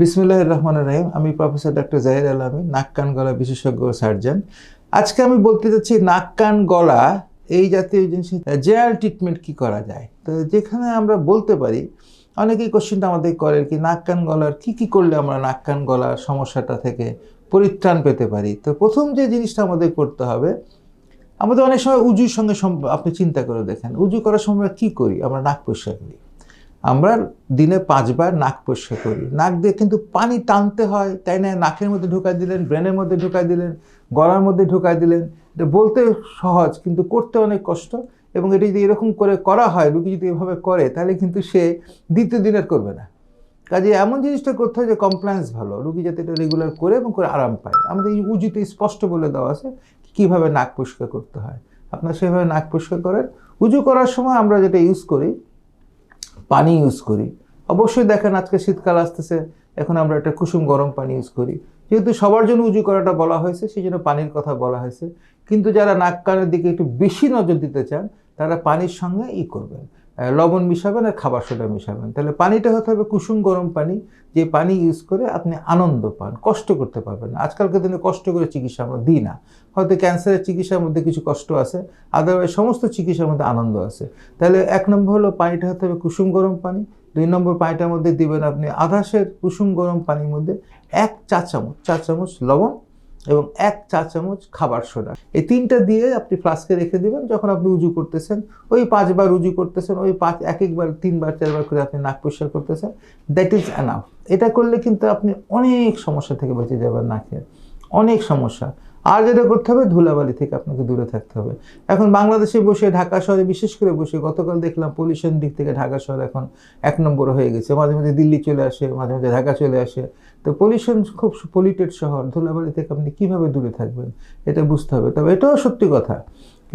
বিসমুল্লাহ রহমান রহিম, আমি professor doctor জাহির আলমী নাক কান গলা বিশেষজ্ঞ সার্জন। আজকে আমি বলতে চাচ্ছি নাক কান গলা এই জাতীয় জিনিস জেনারেল ট্রিটমেন্ট কি করা যায়? তো যেখানে আমরা বলতে পারি, অনেকেই কোশ্চেনটা আমাদের করে কি নাক কান গলার কি কি করলে আমরা নাক কান গলার সমস্যাটা থেকে পরিত্রাণ পেতে পারি? তো প্রথম যে জিনিসটা আমাদের করতে হবে, আমাদের অনেক সময় উজুর সঙ্গে আপনি চিন্তা করে দেখেন, উজু করার সময় কি করি? আমরা নাক পরিষ্কার করি। আমরা দিনে পাঁচবার নাক পরিষ্কার করি। নাক দিয়ে কিন্তু পানি টানতে হয়, তাই না? নাকের মধ্যে ঢোকাই দিলেন, ব্রেনের মধ্যে ঢোকাই দিলেন, গলার মধ্যে ঢোকাই দিলেন। এটা বলতে সহজ, কিন্তু করতে অনেক কষ্ট। এবং এটি যদি এরকম করে করা হয়, রুগী যদি এভাবে করে, তাহলে কিন্তু সে দ্বিতীয় দিনের করবে না। কাজে এমন জিনিসটা করতে হয় যে কমপ্লায়েন্স ভালো। রুগী যাতে এটা রেগুলার করে এবং করে আরাম পায়। আমাদের এই উজিতে স্পষ্ট বলে দেওয়া আছে কীভাবে নাক পরিষ্কার করতে হয়। আপনার সেভাবে নাক পরিষ্কার করেন। উজু করার সময় আমরা যেটা ইউজ করি পানি ইউজ করি। অবশ্যই দেখেন আজকে শীতকাল আসতেছে, এখন আমরা একটা কুসুম গরম পানি ইউজ করি। যেহেতু সবার জন্য উজু করাটা বলা হয়েছে সেই জন্য পানির কথা বলা হয়েছে। কিন্তু যারা নাক কানের দিকে একটু বেশি নজর দিতে চান, তারা পানির সঙ্গে ই করবেন। লবণ মিশাবেন আর খাবার সোডা মিশাবেন। তাহলে পানিটা হতে হবে কুসুম গরম পানি, যে পানি ইউজ করে আপনি আনন্দ পান, কষ্ট করতে পারবেন আজকালকার দিনে কষ্ট করে চিকিৎসা আমরা দিই না। হয়তো ক্যান্সারের চিকিৎসার মধ্যে কিছু কষ্ট আছে আদারওয়াইজ সমস্ত চিকিৎসার মধ্যে আনন্দ আছে। তাহলে এক নম্বর হলো পানিটা হতে হবে কুসুম গরম পানি, দুই নম্বর পানিটার মধ্যে দিবেন আপনি আধাশের কুসুম গরম পানির মধ্যে এক চা চামচ চা চামচ লবণ এবং এক চা চামচ খাবার সোডা। এই তিনটা দিয়ে আপনি ফ্লাস্কে রেখে দেবেন, যখন আপনি উজু করতেছেন, ওই পাঁচবার উজু করতেছেন, ওই পাঁচ, এক একবার, তিনবার, চারবার করে আপনি নাক পরিষ্কার করতেছেন দ্যাট ইজ অ্যানাফ এটা করলে কিন্তু আপনি অনেক সমস্যা থেকে বেঁচে যাবেন নাকের অনেক সমস্যা। আর যেটা করতে হবে, ধুলাবালি থেকে আপনাকে দূরে থাকতে হবে। এখন বাংলাদেশে বসে, ঢাকা শহরে বিশেষ করে বসে গতকাল দেখলাম পলিউশন দিক থেকে ঢাকা শহর এখন এক নম্বর হয়ে গেছে। মাঝে মাঝে দিল্লি চলে আসে, মাঝে মাঝে ঢাকা চলে আসে। তো পলিউশন খুব পলিউটেড শহর, ধুলাবালি থেকে আপনি কীভাবে দূরে থাকবেন এটা বুঝতে হবে। তবে এটাও সত্যি কথা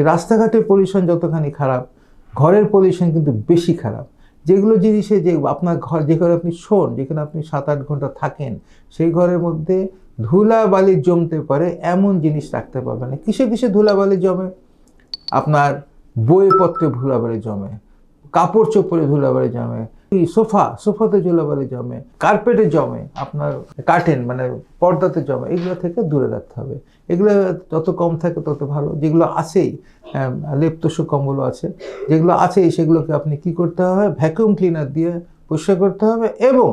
রাস্তাঘাটের পলিউশন যতখানি খারাপ, ঘরের পলিউশন কিন্তু বেশি খারাপ। যেগুলো জিনিসে যে আপনার ঘর, যে ঘরে আপনি শোন, যেখানে আপনি সাত আট ঘণ্টা থাকেন, সেই ঘরের মধ্যে ধুলাবালি জমতে পারে এমন জিনিস রাখতে পারবে না। কিসে কিসে ধুলাবালি জমে? আপনার বইপত্রে ধুলাবালি জমে কাপড় চোপড়ে ধুলাবালি জমে সোফা সোফাতে ধুলাবালি জমে কার্পেটে জমে আপনার কার্টেন মানে পর্দাতে জমে এগুলো থেকে দূরে রাখতে হবে। এগুলো যত কম থাকে তত ভালো। যেগুলো আছেই আহ, লেপ্তসু কম্বল আছে যেগুলো আছেই সেগুলোকে আপনি কি করতে হবে? ভ্যাকুয়াম ক্লিনার দিয়ে পরিষ্কার করতে হবে এবং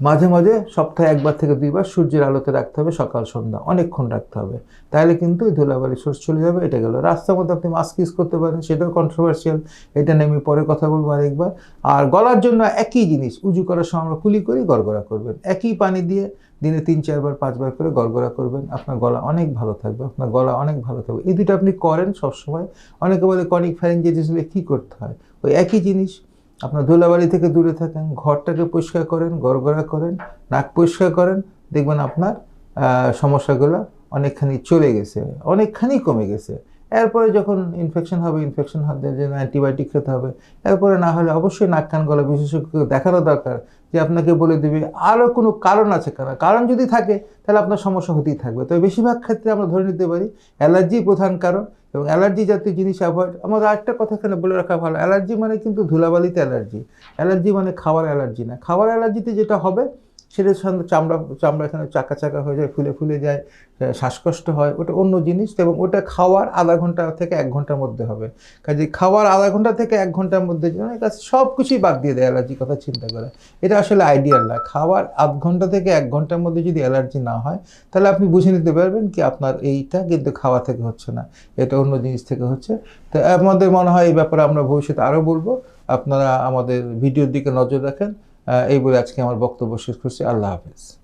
মাঝে মাঝে সপ্তাহে একবার থেকে দুইবার সূর্যের আলোতে রাখতে হবে, সকাল, সন্ধ্যা অনেকক্ষণ রাখতে হবে। তাহলে কিন্তু এই ধুলাবালি সোর্স চলে যাবে, এটা গেল। রাস্তার মধ্যে আপনি মাস্ক ইউজ করতে পারেন, সেটাও কন্ট্রোভার্সিয়াল এটা নিয়ে আমি পরে কথা বলব আরেকবার। আর গলার জন্য একই জিনিস, উজু করার সময় আমরা কুলি করি, গড়গড়া করবেন। একই পানি দিয়ে দিনে তিন, চারবার, পাঁচবার করে গড়গড়া করবেন। আপনার গলা অনেক ভালো থাকবে, আপনার গলা অনেক ভালো থাকবে। এই দুটো আপনি করেন সবসময়। অনেকে বলে কনিক ফ্যারেঞ্জাইটিস হলে কী করতে হয়? ওই একই জিনিস আপনার ধুলাবাড়ি থেকে দূরে থাকেন, ঘরটাকে পরিষ্কার করেন, গড়গড়া করেন, নাক পরিষ্কার করেন, দেখবেন আপনার সমস্যাগুলো অনেকখানি চলে গেছে, অনেকখানি কমে গেছে। এরপরে যখন ইনফেকশন হবে ইনফেকশন হবে জন্য অ্যান্টিবায়োটিক খেতে হবে, এরপরে না হলে অবশ্যই নাক কান গলা বিশেষজ্ঞকে দেখানো দরকার যে আপনাকে বলে দেবে আরও কোনো কারণ আছে কেন কারণ যদি থাকে, তাহলে আপনার সমস্যা হতেই থাকবে। তবে বেশিরভাগ ক্ষেত্রে আমরা ধরে নিতে পারি, অ্যালার্জি প্রধান কারণ এবং অ্যালার্জি জাতীয় জিনিস অ্যাভয়েড। আমার আরেকটা কথা এখানে বলে রাখা ভালো, অ্যালার্জি মানে কিন্তু ধুলাবালিতে অ্যালার্জি। অ্যালার্জি মানে খাওয়ার অ্যালার্জি না। খাওয়ার অ্যালার্জিতে যেটা হবে সেটা চামড়া চামড়া এখানে চাকা চাকা হয়ে যায়, ফুলে ফুলে যায় শ্বাসকষ্ট হয়, ওটা অন্য জিনিস এবং ওটা খাওয়ার আধা ঘণ্টা থেকে এক ঘণ্টার মধ্যে হবে। কাজে খাওয়ার আধা ঘণ্টা থেকে এক ঘণ্টার মধ্যে কাছে সব কিছুই বাদ দিয়ে দেয় অ্যালার্জি কথা চিন্তা করে। এটা আসলে আইডিয়াল না। খাওয়ার আধ ঘণ্টা থেকে এক ঘণ্টার মধ্যে যদি অ্যালার্জি না হয়, তাহলে আপনি বুঝে নিতে পারবেন কি আপনার এইটা কিন্তু খাওয়া থেকে হচ্ছে না, এটা অন্য জিনিস থেকে হচ্ছে। তো আমাদের মনে হয় এই ব্যাপারে আমরা ভবিষ্যতে আরও বলব। আপনারা আমাদের ভিডিওর দিকে নজর রাখেন। এই বলে আজকে আমার বক্তব্য শেষ করছি। আল্লাহ হাফেজ।